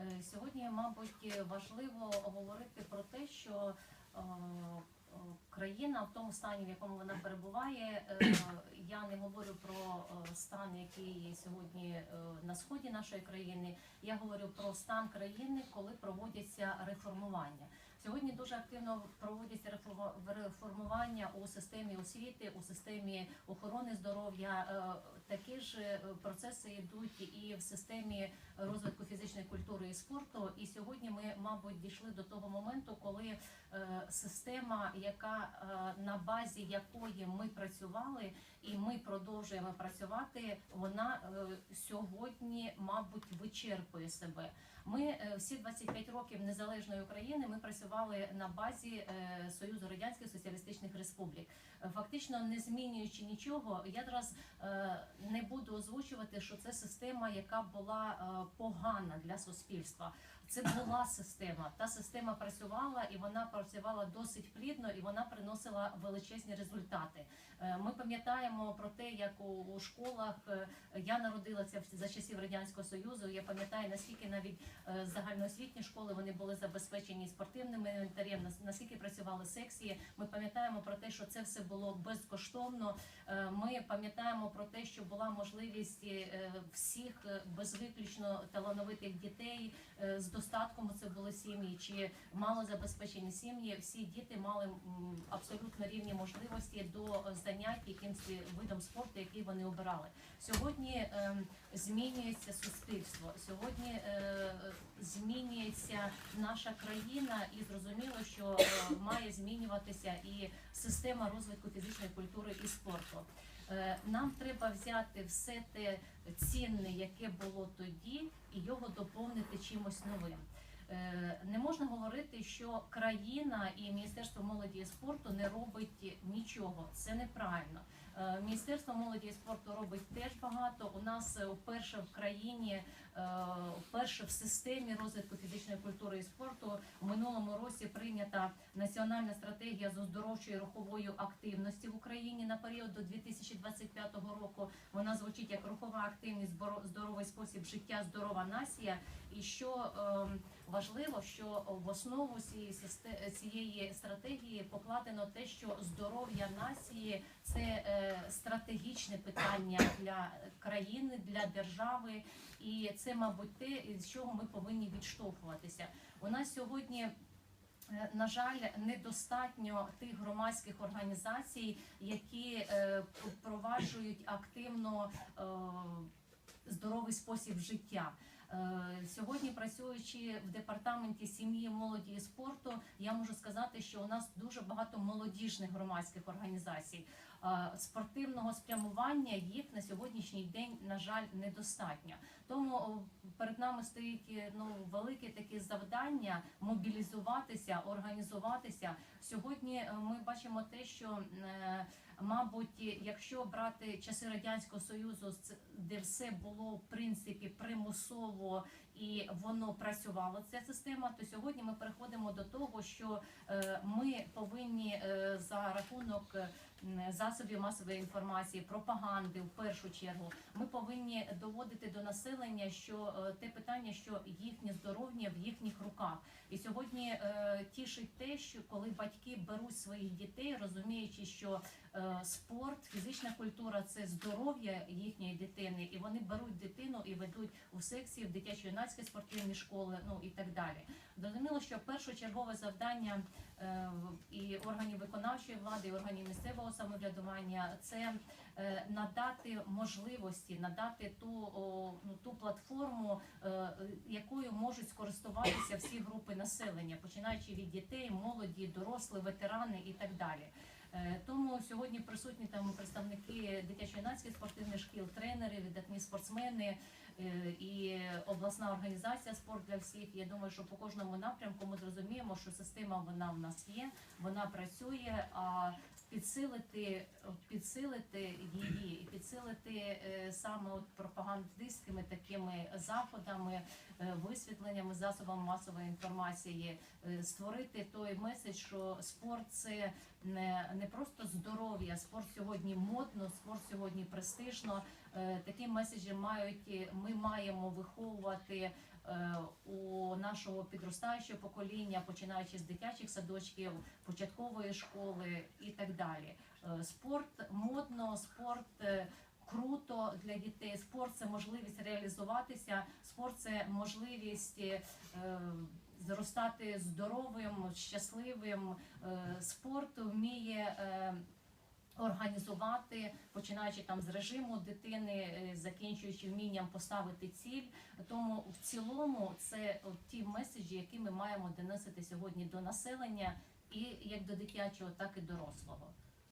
Е, Сьогодні, мабуть, важливо говорити про те, що е, е, країна в тому стані, в якому вона перебуває. Я не говорю про стан, який сьогодні е, на сході нашої країни. Я говорю про стан країни, коли проводяться реформування. Сьогодні дуже активно проводяться реформування у системі освіти, у системі охорони здоров'я. Е, Такі ж е, процеси йдуть і в системі розвитку фізичної культури і спорту. І сьогодні ми, мабуть, дійшли до того моменту, коли е, система, яка на базі якої ми працювали, і ми продовжуємо працювати, вона сьогодні, мабуть, вичерпує себе. Ми всі 25 років незалежної України ми працювали на базі е, Союзу Радянських Соціалістичних Республік. Фактично не змінюючи нічого, я зараз е, не буду озвучувати, що це система, яка була е, погана для суспільства. Це була система. Та система працювала і вона працювала досить плідно, і вона приносила величезні результати. Е, Ми пам'ятаємо про те, як у, школах е, я народилася за часів радянського союзу. Я пам'ятаю наскільки навіть е, загальноосвітні школи вони були забезпечені спортивним інвентарем, наскільки працювали секції. Ми пам'ятаємо про те, що це все було безкоштовно. Ми пам'ятаємо про те, що була можливість всіх безвиключно талановитих дітей з достатком. Це були сім'ї чи мало забезпечені сім'ї. Всі діти мали абсолютно рівні можливості до занять якимсь видом спорту, який вони обирали. Сьогодні ем, змінюється суспільство. Сьогодні е, змінюється наша країна, і зрозуміло, що е, має змінюватися і система розвитку фізичної культури і спорту. Е, Нам треба взяти все те цінне, яке було тоді, і його доповнити чимось новим. Е, Не можна говорити, що країна і Міністерство молоді і спорту не робить нічого. Це неправильно. Е, Міністерство молоді і спорту робить теж багато. У нас е, вперше в країні, е, вперше в системі розвитку фізичної культури і спорту в минулому році прийнята національна стратегія з оздоровчої рухової активності в Україні на період до 2025 року. Вона звучить як рухова активність, здоровий спосіб життя, здорова нація. І що ем, важливо, що в основу цієї цієї стратегії покладено те, що здоров'я нації це стратегічне питання для країни, для держави, і це, мабуть, те, з чого ми повинні відштовхуватися. У нас сьогодні. е, На жаль, недостатньо тих громадських організацій, які е, впроваджують активно е, здоровий спосіб життя. Сьогодні, працюючи в департаменті сім'ї, молоді і спорту, я можу сказати, що у нас дуже багато молодіжних громадських організацій. Спортивного спрямування їх на сьогоднішній день, на жаль, недостатньо. Тому перед нами стоїть е, ну велике таке завдання мобілізуватися, організуватися. Сьогодні е, ми бачимо те, що е, мабуть, якщо брати часи радянського союзу, де все було в принципі примусово і воно працювало ця система, то сьогодні ми переходимо до того, що е, ми повинні е, за рахунок е, засобів масової інформації, пропаганди в першу чергу, ми повинні доводити до населення, що е, те питання, що їхнє здоров'я в їхніх руках. І сьогодні е, тішить те, що коли батьки беруть своїх дітей, розуміючи, що е, спорт, фізична культура це здоров'я їхньої дитини, і вони беруть дитину і ведуть у секції в дитячо-юнацькі спортивні школи, ну і так далі. Зрозуміло, що першочергове завдання е, і органів виконавчої влади, і органів місцевого самоврядування це е, надати можливості, надати ту, ну, ту платформу, е, якою можуть скористуватися всі групи населення, починаючи від дітей, молоді, дорослі, ветерани і так далі. Е, Тому сьогодні присутні там представники дитячо-юнацьких спортивних шкіл, тренери, видатні спортсмени і обласна організація спорт для всіх. Я думаю, що по кожному напрямку ми зрозуміємо, що система вона в нас є, вона працює. А підсилити, підсилити її і підсилити е, саме от пропагандистськими такими заходами, е, висвітленнями, засобами масової інформації, е, створити той меседж, що спорт це не, не просто здоров'я, спорт сьогодні модно, спорт сьогодні престижно. Такі меседжі мають ми маємо виховувати у нашого підростаючого покоління, починаючи з дитячих садочків, початкової школи і так далі. Е, Спорт модно, спорт. е, Круто для дітей. Спорт це можливість реалізуватися. Спорт це можливість е, зростати здоровим, щасливим. Е, Спорт вміє е, організувати, починаючи там з режиму дитини, е, закінчуючи вмінням поставити ціль. Тому в цілому це ті меседжі, які ми маємо доносити сьогодні до населення, і як до дитячого, так і дорослого.